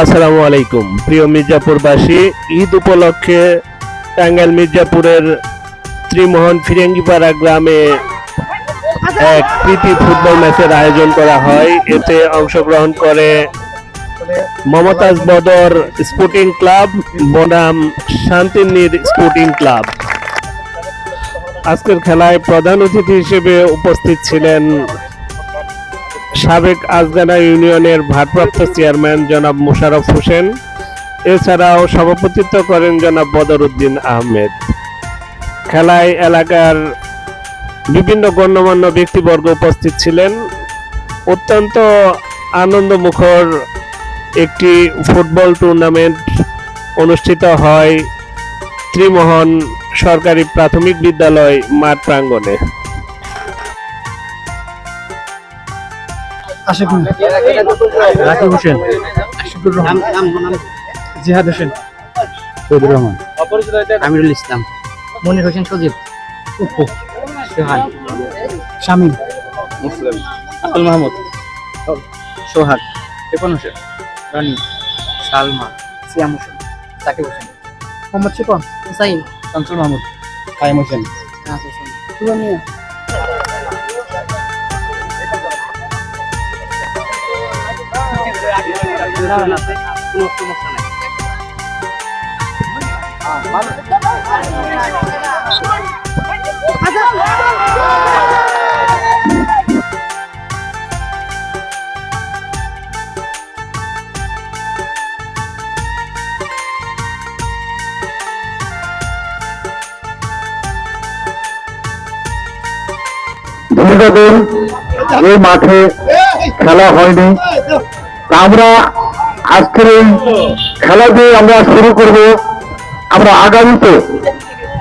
আসসালামু আলাইকুম। প্রিয় মির্জাপুরবাসী, ঈদ উপলক্ষে টাঙ্গাইল মির্জাপুরের ত্রিমোহন ফিরেঙ্গিপাড়া গ্রামে এক প্রীতি ফুটবল ম্যাচের আয়োজন করা হয়। এতে অংশগ্রহণ করে মমতাজ বদর স্পোর্টিং ক্লাব, বনাম শান্তিনীর স্পোর্টিং ক্লাব। আজকের খেলায় প্রধান অতিথি হিসেবে উপস্থিত ছিলেন সাবেক আজগানা ইউনিয়নের ভারপ্রাপ্ত চেয়ারম্যান জনাব মোশারফ হোসেন, এছাড়াও সভাপতিত্ব করেন জনাব বদরউদ্দিন আহমেদ। খেলায় এলাকার বিভিন্ন গণ্যমান্য ব্যক্তিবর্গ উপস্থিত ছিলেন। অত্যন্ত আনন্দমুখর একটি ফুটবল টুর্নামেন্ট অনুষ্ঠিত হয় ত্রিমোহন সরকারি প্রাথমিক বিদ্যালয় মাঠ প্রাঙ্গণে। আশিকুল রাকিব হোসেন। আশিকুর রহমান। জিহাদ হোসেন। সৈদুর রহমান। আমিরুল ইসলাম। মনির হোসেন সজীব। উপু সোহান। শামীম। মুসলিম। আব্দুল মাহমুদ। সোহাগ। রিপন হোসেন। রনি। সালমা। সিয়াম হোসেন। সাকিব হোসেন। মোহাম্মদ শিপন হুসাইন শামসুল মাহমুদ। কাইম হোসেন। নাস হোসেন সুবানিয়া কোনো সমস্যা নাই দীর্ঘদিন এই মাঠে খেলা হয়নি। আমরা আজকের এই খেলা দিয়ে আমরা শুরু করব। আমরা আগামীতে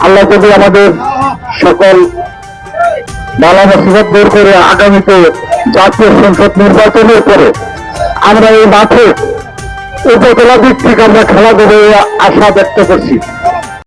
আল্লাহ যদি আমাদের সকল বালা মুসিবত দূর করে আগামীতে জাতীয় সংসদ নির্বাচনের পরে আমরা এই মাঠে উপজেলা থেকে আমরা খেলা দেবো আশা ব্যক্ত করছি।